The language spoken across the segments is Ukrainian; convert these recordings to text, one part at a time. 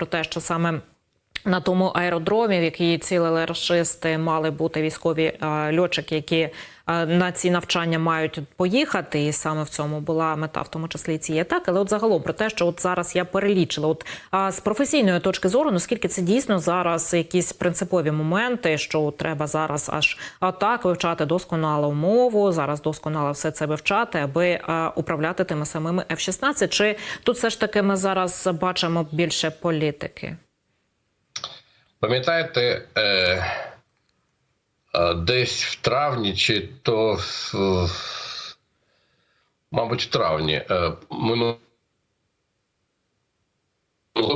про те, що саме на тому аеродромі, в який цілили рашисти, мали бути військові е, льотчики, які е, на ці навчання мають поїхати, і саме в цьому була мета, в тому числі і цієї атаки. Але от загалом про те, що от зараз я перелічила, от а з професійної точки зору, наскільки це дійсно зараз якісь принципові моменти, що от треба зараз аж а, так вивчати досконало мову, зараз досконало все це вивчати, аби а, управляти тими самими F-16? Чи тут все ж таки ми зараз бачимо більше політики? Пам'ятаєте, е, е, десь в травні, чи то мабуть, в травні е, минулого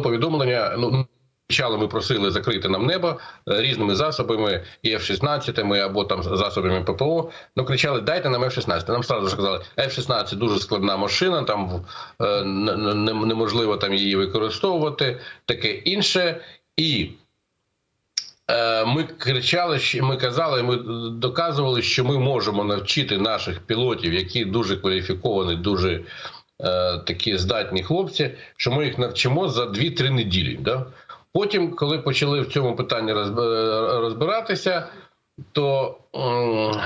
повідомлення. Ну, спочатку ми просили закрити нам небо е, різними засобами, і F-16 або там засобами ППО. Ну кричали: дайте нам F-16. Нам сразу ж казали, F-16 дуже складна машина, там е, неможливо там її використовувати, таке інше. І Ми кричали, ми казали, ми доказували, що ми можемо навчити наших пілотів, які дуже кваліфіковані, дуже е, такі здатні хлопці, що ми їх навчимо за 2-3 неділі. Да? Потім, коли почали в цьому питанні е, розбиратися, то м,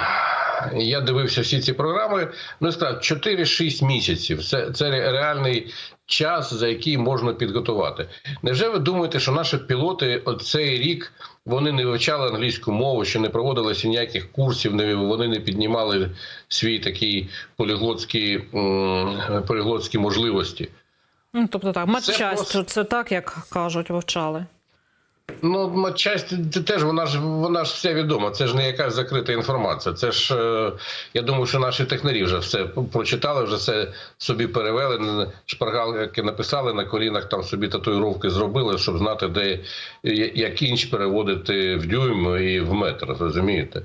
я дивився всі ці програми. Ну сказав, 4-6 місяців. Це, це реальний час, за який можна підготувати. Невже ви думаєте, що наші пілоти цей рік вони не вивчали англійську мову, що не проводилося ніяких курсів, не вони не піднімали свій такий поліглотські, поліглотські можливості? Ну, тобто так, матчасть, просто- це так, як кажуть, вивчали. Ну, матчасть це теж вона ж вона ж вся відома. Це ж не якась закрита інформація. Це ж е, я думаю, що наші технарі вже все прочитали, вже все собі перевели. Шпаргалки написали на колінах, там собі татуїровки зробили, щоб знати, де як інч переводити в дюйм і в метр. Розумієте?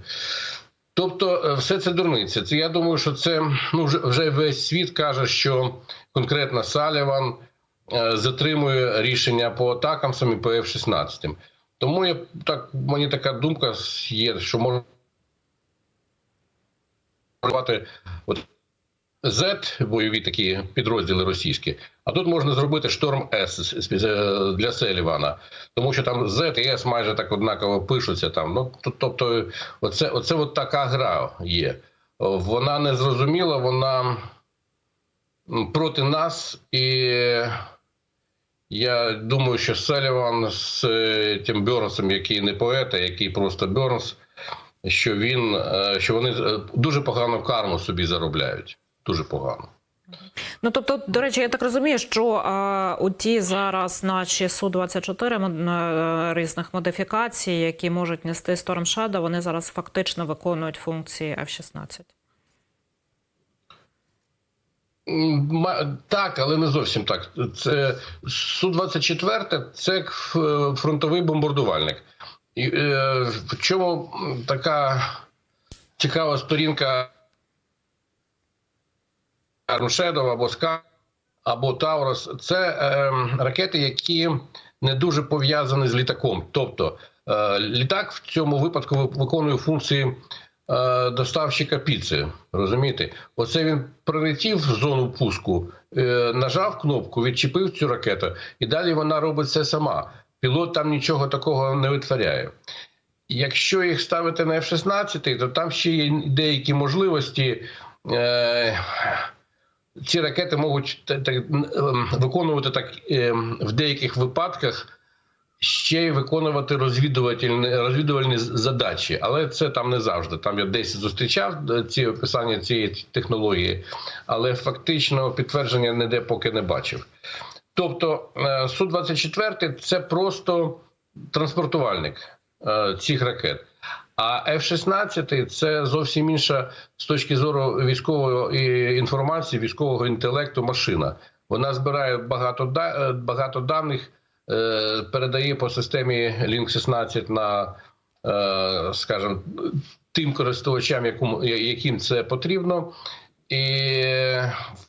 Тобто, е, все це дурниця. Це я думаю, що це ну вже, весь світ каже, що конкретно Саліван затримує рішення по атакам саме по F-16. Тому я так мені така думка є, що можна от Z, бойові такі підрозділи російські, а тут можна зробити шторм С для Селівана, тому що там Z і S майже так однаково пишуться там. Ну тобто, оце, оце от така гра є. Вона не зрозуміла, вона проти нас, і я думаю, що Селіван з е, тим Бьорнсом, який не поет, а який просто Бьорнс, що він е, що вони е, дуже погану карму собі заробляють. Дуже погано. Ну тобто, до речі, я так розумію, що а, у ті зараз наші су 24 мод- е, різних модифікацій, які можуть нести Storm Shadow, вони зараз фактично виконують функції F-16. Так, але не зовсім так. Це Су-24 це фронтовий бомбардувальник. І, е, в чому така цікава сторінка Shadow або СКА, або Таурос це е, ракети, які не дуже пов'язані з літаком. Тобто е, літак в цьому випадку виконує функції е, доставщика піци. Розумієте? Оце він прилетів в зону пуску, е, нажав кнопку, відчепив цю ракету, і далі вона робить це сама. Пілот там нічого такого не витворяє. Якщо їх ставити на F-16, то там ще є деякі можливості. Е, ці ракети можуть та- та- ем, виконувати так ем, в деяких випадках ще й виконувати розвідувальні, розвідувальні задачі, але це там не завжди. Там я десь зустрічав е, ці описання цієї технології, але фактично підтвердження ніде поки не бачив. Тобто е, су 24 це просто транспортувальник е, цих ракет. А F-16 це зовсім інша з точки зору військової інформації, військового інтелекту машина. Вона збирає багато багато даних, передає по системі Link 16 на, е, скажімо, тим користувачам, яким це потрібно. І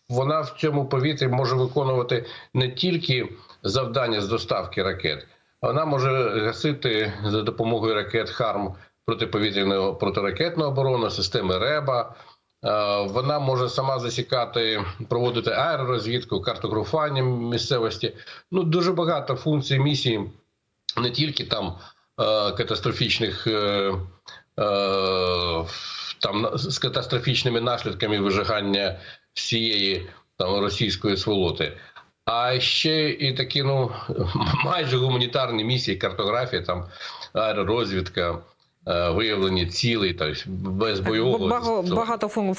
вона в цьому повітрі може виконувати не тільки завдання з доставки ракет, вона може гасити за допомогою ракет ХАРМ протиповітряної протиракетної оборони, системи РЕБА, Вона може сама засікати, проводити аеророзвідку, картографування місцевості. Ну дуже багато функцій місії, не тільки там е, катастрофічних. Е, е, там з катастрофічними наслідками вижигання всієї там російської сволоти, а ще і такі ну майже гуманітарні місії, картографія, там аеророзвідка, е, виявлення цілей, тобто без бойового Багато, багато функціональних